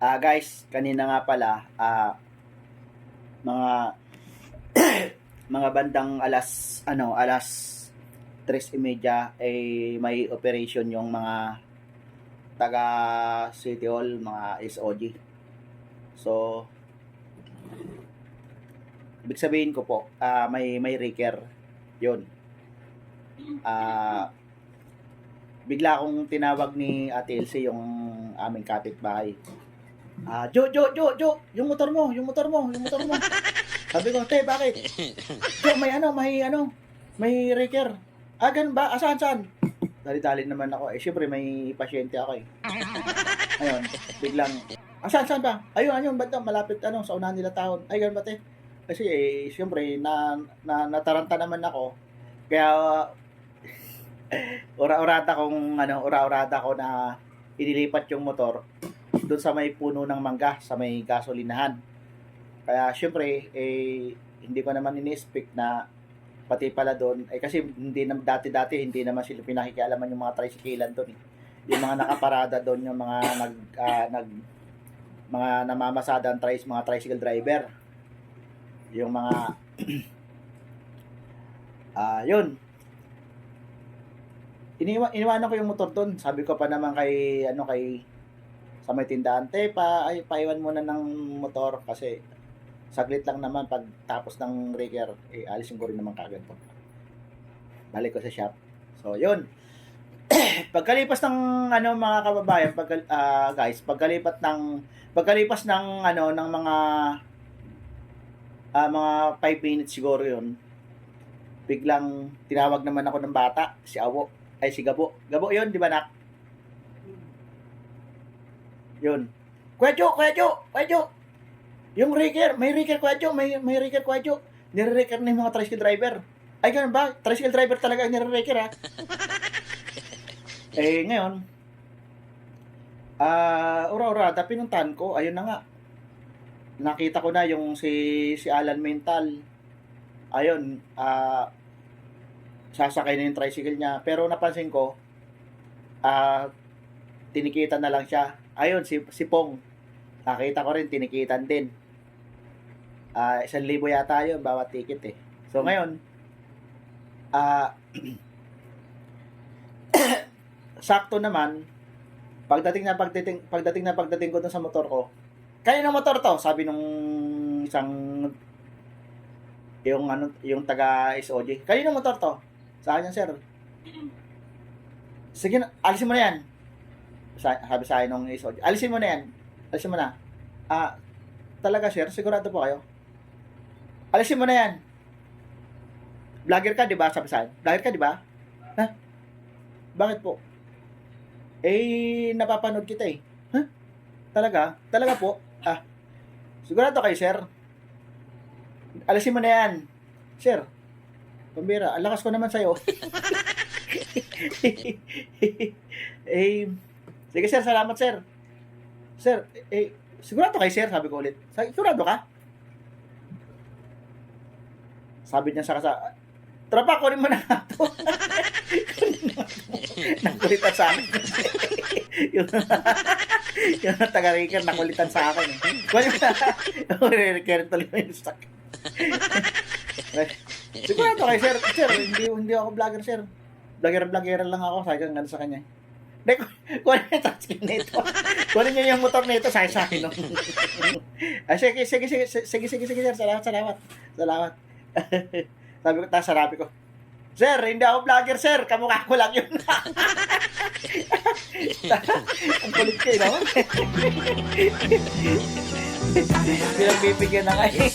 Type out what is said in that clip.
Ah, guys, kanina nga pala, ah, mga mga bandang alas ano, alas 3:30 eh may operation yung mga taga City Hall, mga SOG. So ibig sabihin ko po, ah, may may Riker 'yun. Ah bigla akong tinawag ni Ate Elsie yung aming kapitbahay. Ah, Jo, Jo, Jo, Jo, yung motor mo, yung motor mo, yung motor mo. Sabi ko, te, bakit? Jo, may ano, may ano, may Riker. Ah, ganun ba? Asan, saan? Dali-dali naman ako. Eh, syempre, may pasyente ako eh. Ayun, biglang, asan, saan ba? Ayun, ayun, ba't malapit, ano, sa unahan nila taon. Ay, ganun ba, te? Kasi, eh, syempre, na, na, nataranta naman ako. Kaya, ura-urata kong, ano, ura-urata ko na inilipat yung motor doon sa may puno ng mangga, sa may gasolinahan. Kaya syempre, eh, hindi ko naman ini-expect na pati pala doon, eh kasi hindi na dati-dati hindi naman sila pinakikialaman yung mga tricyclean doon. Eh. Yung mga nakaparada doon yung mga nag ah, nag mga namamasada ang trice, mga tricycle driver. Yung mga ah, yun. Iniwa, iniwanan ko yung motor doon. Sabi ko pa naman kay ano kay sa may tindahan, te, pa, ay, paiwan muna ng motor kasi saglit lang naman pag tapos ng rigger, eh, alisin ko rin naman kagad po. Balik ko sa shop. So, yun. pagkalipas ng ano mga kababayan, pag ah, guys, pagkalipat ng pagkalipas ng ano ng mga ah, mga 5 minutes siguro yun. Biglang tinawag naman ako ng bata, si Awo, ay si Gabo. Gabo 'yun, di ba, nak? Yun. Kuya Jo, Kuya Jo, Kuya Jo. Yung Ricker, may Ricker Kuya Jo, may, may Ricker Kuya Jo. Nire-Ricker na yung mga tricycle driver. Ay, ganun ba? Tricycle driver talaga ang nire-Ricker, ha? eh, ngayon, ah, ura-urada, pinuntahan ko, ayun na nga. Nakita ko na yung si, si Alan Mental. Ayun, ah, sasakay na yung tricycle niya. Pero napansin ko, ah, tinikitan na lang siya. Ayun, si, si Pong. Nakita ko rin, tinikitan din. Ah, isang libo yata yun, bawat ticket eh. So ngayon, ah, sakto naman, pagdating na pagdating, pagdating na pagdating ko dun sa motor ko, kaya ng motor to, sabi nung isang yung ano yung taga SOG. Kanino motor to? Sa akin yan, sir. Sige na, alisin mo na yan. Sa, sabi sa akin nung SOG. Alisin mo na yan. Alisin mo na. Ah, talaga sir, sigurado po kayo. Alisin mo na yan. Vlogger ka, di ba? Sabi sa akin. Vlogger ka, di ba? Ha? Bakit po? Eh, napapanood kita eh. Ha? Talaga? Talaga po? Ah, sigurado kayo, sir. Alisin mo na yan. Sir, pambira, ang lakas ko naman sa'yo. eh, sige sir, salamat sir. Sir, eh, sigurado kay sir, sabi ko ulit. Sigurado ka? Sabi niya sa kasa, Tropa, kunin mo na nga to. Kunin mo na to. Nakulitan sa akin. yung, yung taga-Riker, nakulitan sa akin. Kunin mo na. Riker tuloy mo yung stock. Sigurado kay sir. Sir, hindi, hindi ako vlogger, sir. Vlogger-vlogger lang ako. Sabi ko nga sa kanya. Hindi, kunin niya sa akin nito. Kunin niya yung motor nito sa sa akin. Ah, sige, sige, sige, sige, sige, sige, sir. Salamat, salamat. Salamat. sabi ko, tapos sarabi ko, Sir, hindi ako vlogger, sir. Kamukha ko lang yun. Ang kulit kayo, no? Pinagbibigyan na eh.